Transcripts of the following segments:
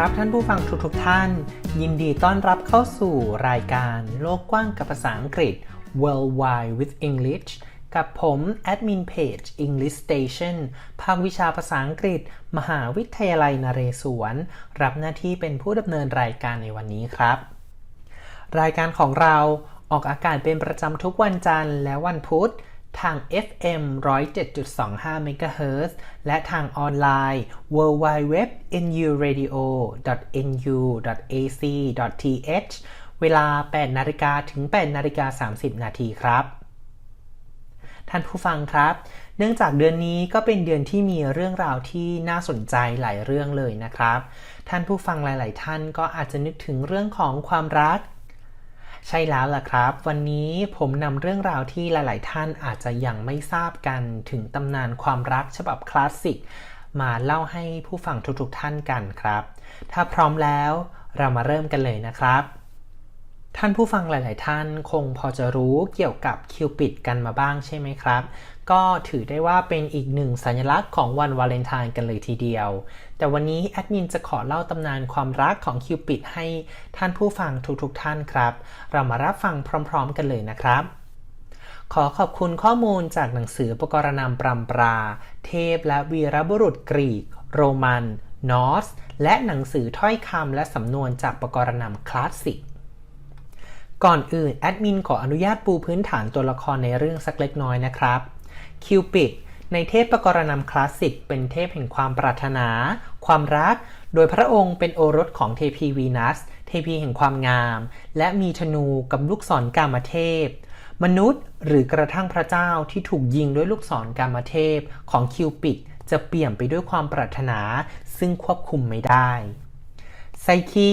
ครับท่านผู้ฟังทุกๆท่าน ยินดีต้อนรับเข้าสู่รายการโลกกว้างกับภาษาอังกฤษ Worldwide with English กับผมแอดมินเพจ English Station ภาควิชาภาษาอังกฤษ มหาวิทยาลัยนเรศวร รับหน้าที่เป็นผู้ดำเนินรายการในวันนี้ครับ รายการของเราออกอากาศเป็นประจำทุกวันจันทร์และวันพุธ ทาง FM 107.25 MHz และทางออนไลน์ www.nuradio.nu.ac.th เวลา 8 นาฬิกาถึง 8 นาฬิกา 30 นาทีครับ ท่านผู้ฟังครับ เนื่องจากเดือนนี้ก็เป็นเดือนที่มีเรื่องราวที่น่าสนใจหลายเรื่องเลยนะครับ ท่านผู้ฟังหลาย ๆ ท่านก็อาจจะนึกถึงเรื่องของความรัก ใช่แล้วล่ะครับ วันนี้ผมนำเรื่องราวที่หลาย ๆ ท่านอาจจะยังไม่ทราบกันถึงตำนานความรักฉบับคลาสสิกมาเล่าให้ผู้ฟังทุก ๆ ท่านกันครับ ถ้าพร้อมแล้วเรามาเริ่มกันเลยนะครับ ท่านผู้ฟังหลาย ๆ ท่านคงพอจะรู้เกี่ยวกับคิวปิดกันมาบ้างใช่ไหมครับ ก็ถือได้ว่าเป็นอีกหนึ่งสัญลักษณ์ของวันวาเลนไทน์กันเลยทีเดียว แต่วันนี้แอดมินจะขอเล่าตำนานความรักของคิวปิดให้ท่านผู้ฟังทุกๆท่านครับ เรามารับฟังพร้อม ๆ กันเลยนะครับ ขอขอบคุณข้อมูลจากหนังสือปกรณำปรำปรา เทพและวีรบุรุษกรีก โรมัน นอร์ส และหนังสือถ้อยคำและสำนวนจากปกรณำคลาสสิกก่อนอื่นแอดมินขออนุญาตปูพื้นฐานตัวละครในเรื่องสักเล็กน้อยนะครับ คิวปิดในเทพประกรณำคลาสสิกเป็นเทพแห่งความปรารถนา ความรัก โดยพระองค์เป็นโอรสของเทพีวีนัส เทพีแห่งความงาม และมีธนูกับลูกศรกามเทพ มนุษย์หรือกระทั่งพระเจ้าที่ถูกยิงด้วยลูกศรกามเทพของคิวปิดจะเปี่ยมไปด้วยความปรารถนาซึ่งควบคุมไม่ได้ ไซคี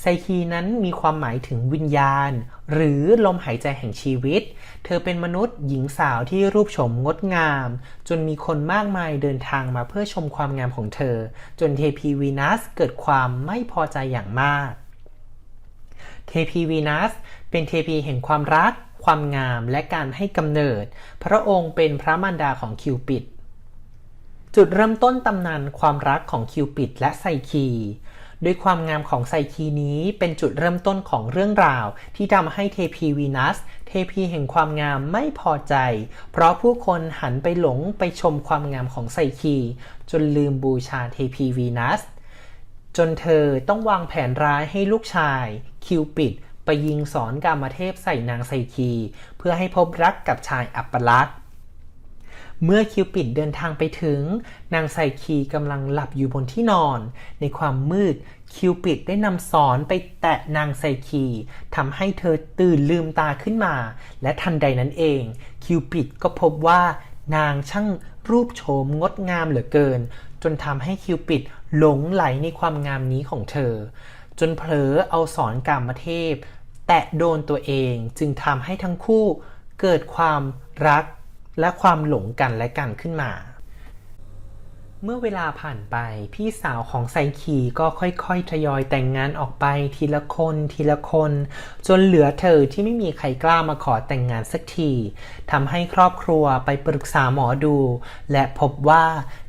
ไซคีนั้นมีความหมายถึงวิญญาณ หรือลมหายใจแห่งชีวิต เธอเป็นมนุษย์หญิงสาวที่รูปโฉมงดงาม จนมีคนมากมายเดินทางมาเพื่อชมความงามของเธอ จนเทพีวีนัสเกิดความไม่พอใจอย่างมาก เทพีวีนัสเป็นเทพีแห่งความรัก ความงามและการให้กำเนิด พระองค์เป็นพระมารดาของคิวปิด จุดเริ่มต้นตำนานความรักของคิวปิดและไซคี ด้วยความงามของไซคีนี้เป็นจุดเริ่มต้นของเรื่องราว ที่ทำให้เทพีวีนัส เทพีแห่งความงามไม่พอใจ เพราะผู้คนหันไปหลงไปชมความงามของไซคี จนลืมบูชาเทพีวีนัส จนเธอต้องวางแผนร้ายให้ลูกชาย คิวปิด ไปยิงสอนกามเทพใส่นางไซคี เพื่อให้พบรักกับชายอัปลักษณ์ เมื่อคิวปิดเดินทางไปถึง นางไซคีกำลังหลับอยู่บนที่นอน ในความมืดคิวปิดได้นำสอนไปแตะนางไซคีทำให้เธอตื่นลืมตาขึ้นมา และทันใดนั้นเอง คิวปิดก็พบว่านางช่างรูปโฉมงดงามเหลือเกิน จนทำให้คิวปิดหลงไหลในความงามนี้ของเธอ จนเผลอเอาสอนกามเทพ แตะโดนตัวเองจึงทำให้ทั้งคู่เกิดความรัก และความหลงกันและกันขึ้นมา เมื่อเวลาผ่านไปพี่สาวของไซคีก็ค่อยๆทยอยแต่งงานออกไปทีละคนทีละคน จนเหลือเธอที่ไม่มีใครกล้ามาขอแต่งงานสักทีทำให้ครอบครัวไปปรึกษาหมอดู และพบว่า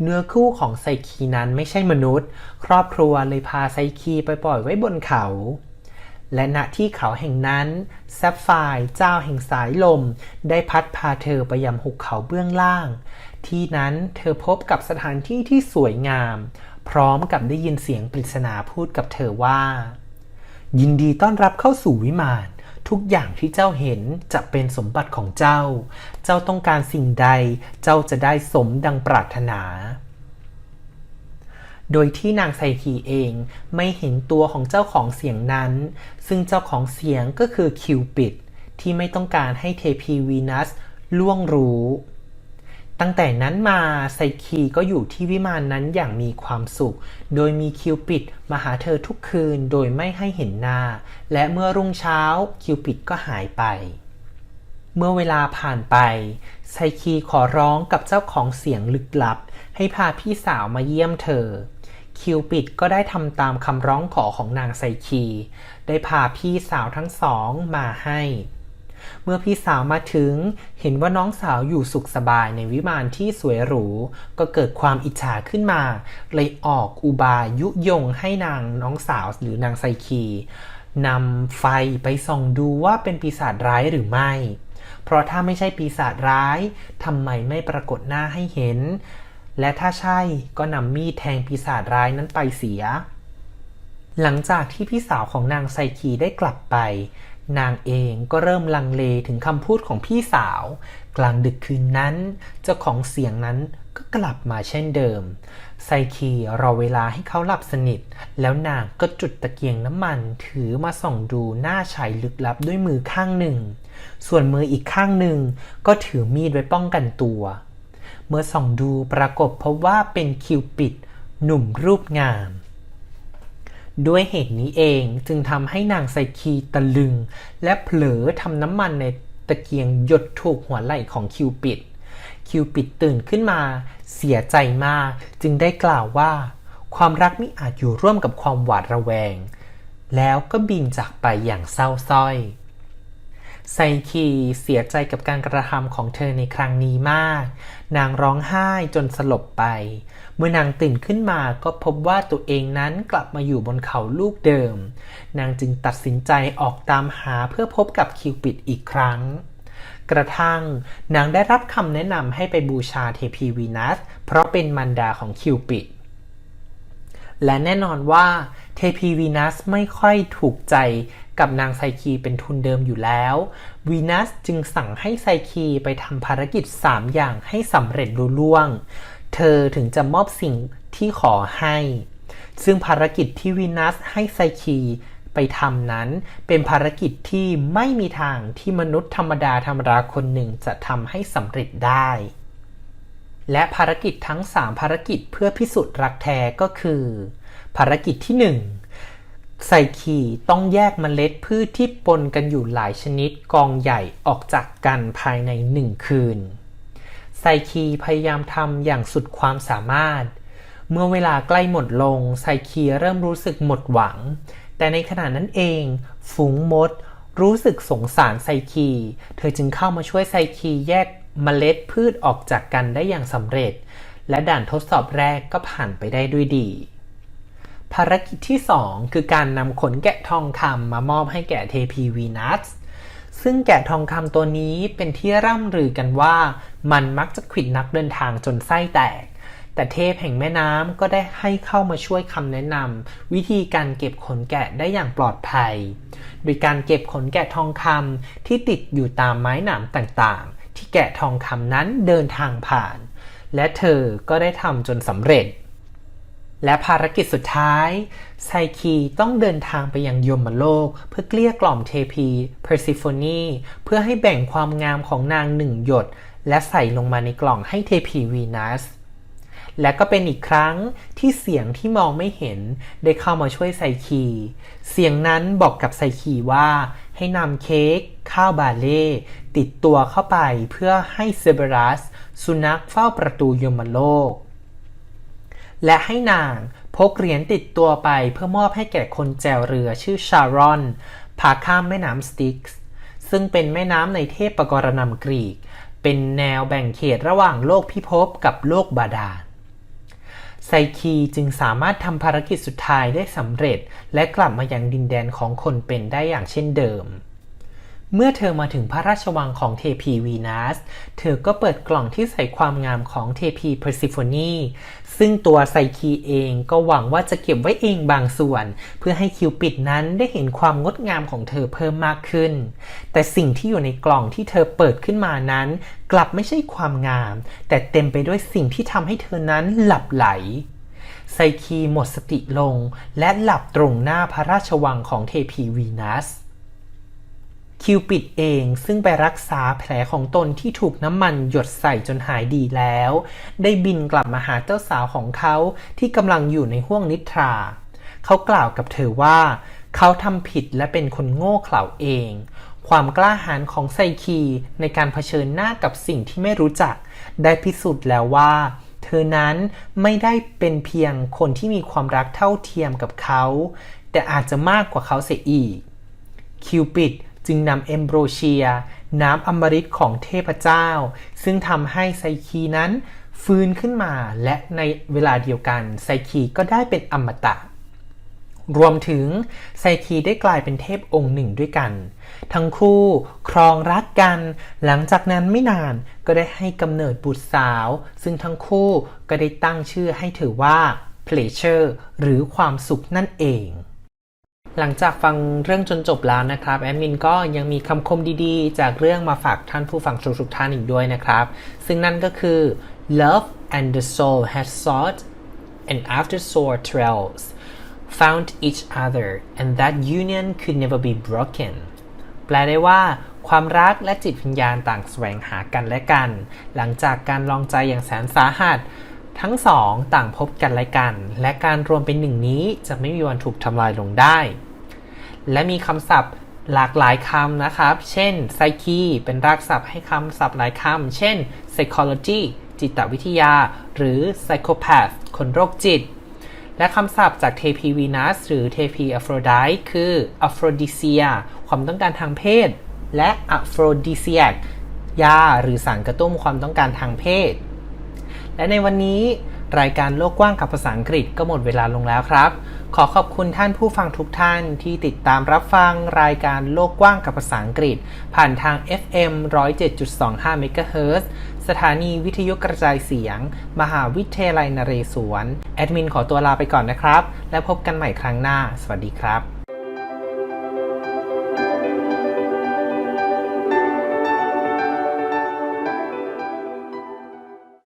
เนื้อคู่ของไซคีนั้นไม่ใช่มนุษย์ ครอบครัวเลยพาไซคีไปปล่อยไว้บนเขา และณที่เขาแห่งนั้นแซฟไฟร์เจ้าแห่งสายลม ได้พัดพาเธอไปยังหุบเขาเบื้องล่าง ที่นั้นเธอพบกับสถานที่ที่สวยงาม พร้อมกับได้ยินเสียงปริศนาพูดกับเธอว่า ยินดีต้อนรับเข้าสู่วิมานทุกอย่างที่เจ้าเห็นจะเป็นสมบัติของเจ้า เจ้าต้องการสิ่งใด เจ้าจะได้สมดังปรารถนา โดยที่นางไซคีเองไม่เห็นตัวของเจ้าของเสียงนั้น ซึ่งเจ้าของเสียงก็คือคิวปิด ที่ไม่ต้องการให้เทพีวีนัสล่วงรู้ ตั้งแต่นั้นมาไซคีก็อยู่ที่วิมานนั้นอย่างมีความสุข โดยมีคิวปิดมาหาเธอทุกคืนโดยไม่ให้เห็นหน้า และเมื่อรุ่งเช้าคิวปิดก็หายไปเมื่อเวลาผ่านไป ไซคีขอร้องกับเจ้าของเสียงลึกลับ ให้พาพี่สาวมาเยี่ยมเธอ คิวปิดก็ได้ทำตามคำร้องขอของนางไซคี ได้พาพี่สาวทั้งสองมาให้ เมื่อพี่สาวมาถึง เห็นว่าน้องสาวอยู่สุขสบายในวิมานที่สวยหรู ก็เกิดความอิจฉาขึ้นมา เลยออกอุบายยุยงให้นางน้องสาวหรือนางไซคีนำไฟไปส่องดูว่าเป็นปีศาจร้ายหรือไม่ เพราะถ้าไม่ใช่ปีศาจร้ายทำไมไม่ปรากฏหน้าให้เห็น และถ้าใช่ก็นำมีดแทงปีศาจร้ายนั้นไปเสีย หลังจากที่พี่สาวของนางไซคีได้กลับไป นางเองก็เริ่มลังเลถึงคำพูดของพี่สาว กลางดึกคืนนั้น เจ้าของเสียงนั้นก็กลับมาเช่นเดิม ไซคีรอเวลาให้เขาหลับสนิท แล้วนางก็จุดตะเกียงน้ำมันถือมาส่องดูหน้าชายลึกลับด้วยมือข้างหนึ่ง ส่วนมืออีกข้างหนึ่งก็ถือมีดไว้ป้องกันตัว เมื่อส่องดูปรากฏพบว่าเป็นคิวปิด หนุ่มรูปงาม ด้วยเหตุนี้เองจึงทำให้นางไซคีตะลึง และเผลอทำน้ำมันในตะเกียงหยดถูกหัวไหล่ของคิวปิด คิวปิดตื่นขึ้นมา เสียใจมากจึงได้กล่าวว่า ความรักไมิอาจอยู่ร่วมกับความหวาดระแวง แล้วก็บินจากไปอย่างเศร้าส้อย ไซคีเสียใจกับการกระทำของเธอในครั้งนี้มาก นางร้องไห้จนสลบไป เมื่อนางตื่นขึ้นมาก็พบว่าตัวเองนั้นกลับมาอยู่บนเขาลูกเดิม นางจึงตัดสินใจออกตามหาเพื่อพบกับคิวปิดอีกครั้ง กระทั่งนางได้รับคำแนะนำให้ไปบูชาเทพีวีนัส เพราะเป็นมารดาของคิวปิด และแน่นอนว่าเทพีวีนัสไม่ค่อยถูกใจ กับนางไซคีเป็นทุนเดิมอยู่แล้ววีนัสจึงสั่งให้ไซคีไปทำภารกิจ 3 อย่างให้สำเร็จลุล่วง เธอถึงจะมอบสิ่งที่ขอให้ ซึ่งภารกิจที่วีนัสให้ไซคีไปทำนั้นเป็นภารกิจที่ไม่มีทางที่มนุษย์ธรรมดาธรรมดาคนหนึ่งจะทำให้สำเร็จได้ และภารกิจทั้ง 3 ภารกิจเพื่อพิสูจน์รักแท้ก็คือ ภารกิจที่ 1 ไซคีต้องแยกเมล็ดพืชที่ปนกันอยู่หลายชนิดกองใหญ่ออกจากกันภายในหนึ่งคืน ไซคีพยายามทำอย่างสุดความสามารถ เมื่อเวลาใกล้หมดลง ไซคีเริ่มรู้สึกหมดหวัง แต่ในขณะนั้นเอง ฝูงมด รู้สึกสงสารไซคี เธอจึงเข้ามาช่วยไซคีแยกเมล็ดพืชออกจากกันได้อย่างสำเร็จ และด่านทดสอบแรกก็ผ่านไปได้ด้วยดี ภารกิจที่ 2 คือการนำขนแกะทองคำมามอบให้แก่เทพีวีนัสซึ่งแกะทองคำตัวนี้เป็นที่ร่ำลือกันว่า มันมักจะขิดนักเดินทางจนไส้แตก แต่เทพแห่งแม่น้ำก็ได้ให้เข้ามาช่วยคำแนะนำวิธีการเก็บขนแกะได้อย่างปลอดภัย โดยการเก็บขนแกะทองคำที่ติดอยู่ตามไม้หนามต่างๆ ที่แกะทองคำนั้นเดินทางผ่าน และเธอก็ได้ทำจนสำเร็จ และภารกิจสุดท้าย ไซคีต้องเดินทางไปยังยมโลก เพื่อเกลี้ยกล่อมเทพีเพอร์ซิโฟนีเพื่อให้แบ่งความงามของนางหนึ่งหยด และใส่ลงมาในกล่องให้เทพีวีนัส และก็เป็นอีกครั้งที่เสียงที่มองไม่เห็นได้เข้ามาช่วยไซคี เสียงนั้นบอกกับไซคีว่าให้นำเค้กข้าวบาเล่ติดตัวเข้าไปเพื่อให้เซเบรัส สุนัขเฝ้าประตูยมโลก และให้นางพกเหรียญติดตัวไปเพื่อมอบให้แก่คนแจวเรือชื่อชารอนพาข้ามแม่น้ำสติกส์ซึ่งเป็นแม่น้ำในเทพปกรณำกรีก เป็นแนวแบ่งเขตระหว่างโลกพิภพกับโลกบาดาลไซคีจึงสามารถทำภารกิจสุดท้ายได้สำเร็จ และกลับมายังดินแดนของคนเป็นได้อย่างเช่นเดิม เมื่อเธอมาถึงพระราชวังของเทพีวีนัส เธอก็เปิดกล่องที่ใส่ความงามของเทพีเพอร์ซิโฟนีซึ่งตัวไซคีเองก็หวังว่าจะเก็บไว้เองบางส่วน เพื่อให้คิวปิดนั้นได้เห็นความงดงามของเธอเพิ่มมากขึ้น แต่สิ่งที่อยู่ในกล่องที่เธอเปิดขึ้นมานั้น กลับไม่ใช่ความงาม แต่เต็มไปด้วยสิ่งที่ทำให้เธอนั้นหลับไหลไซคีหมดสติลง และหลับตรงหน้าพระราชวังของเทพีวีนัส คิวปิดเองซึ่งไปรักษาแผลของตนที่ถูกน้ำมันหยดใส่จนหายดีแล้ว ได้บินกลับมาหาเจ้าสาวของเขาที่กำลังอยู่ในห้วงนิทรา เขากล่าวกับเธอว่า เขาทำผิดและเป็นคนโง่เขลาเอง ความกล้าหาญของไซคีในการเผชิญหน้ากับสิ่งที่ไม่รู้จัก ได้พิสูจน์แล้วว่า เธอนั้นไม่ได้เป็นเพียงคนที่มีความรักเท่าเทียมกับเขา แต่อาจจะมากกว่าเขาเสียอีกคิวปิด จึงนำเอมโบรเชีย น้ำอมฤตของเทพเจ้า ซึ่งทำให้ไซคีนั้นฟื้นขึ้นมาและในเวลาเดียวกันไซคีก็ได้เป็นอมตะ รวมถึงไซคีได้กลายเป็นเทพองค์หนึ่งด้วยกัน ทั้งคู่ครองรักกัน หลังจากนั้นไม่นานก็ได้ให้กำเนิดบุตรสาว ซึ่งทั้งคู่ก็ได้ตั้งชื่อให้ถือว่า pleasure หรือความสุขนั่นเอง หลังจากฟังเรื่องจนจบแล้วนะครับแอดมินก็ยังมีคำคมดีๆ จากเรื่องมาฝากท่านผู้ฟังทุกๆท่านอีกด้วยนะครับ ซึ่งนั่นก็คือ love and the soul has sought and after sore trials found each other and that union could never be broken แปลได้ว่าความรักและจิตวิญญาณต่างแสวงหากันและกัน หลังจากการลองใจอย่างแสนสาหัส ทั้งสองต่างพบกันและกัน และการรวมเป็นหนึ่งนี้จะไม่มีวันถูกทำลายลงได้ และมีคำศัพท์หลากหลายคำนะครับ เช่น psyche เป็นรากศัพท์ให้คำศัพท์หลายคำ เช่น psychology จิตวิทยา หรือ psychopath คนโรคจิต และคำศัพท์จากเทพีวีนัสหรือเทพีอโฟรไดต์คือ aphrodisia ความต้องการทางเพศ และ aphrodisiac ยาหรือสารกระตุ้นความต้องการทางเพศ และในวันนี้ รายการโลกกว้างกับภาษาอังกฤษก็หมดเวลาลงแล้วครับ ขอขอบคุณท่านผู้ฟังทุกท่านที่ติดตามรับฟังรายการโลกกว้างกับภาษาอังกฤษ ผ่านทาง FM 107.25 MHz สถานีวิทยุกระจายเสียง มหาวิทยาลัยนเรศวร แอดมินขอตัวลาไปก่อนนะครับ แล้วพบกันใหม่ครั้งหน้า สวัสดีครับ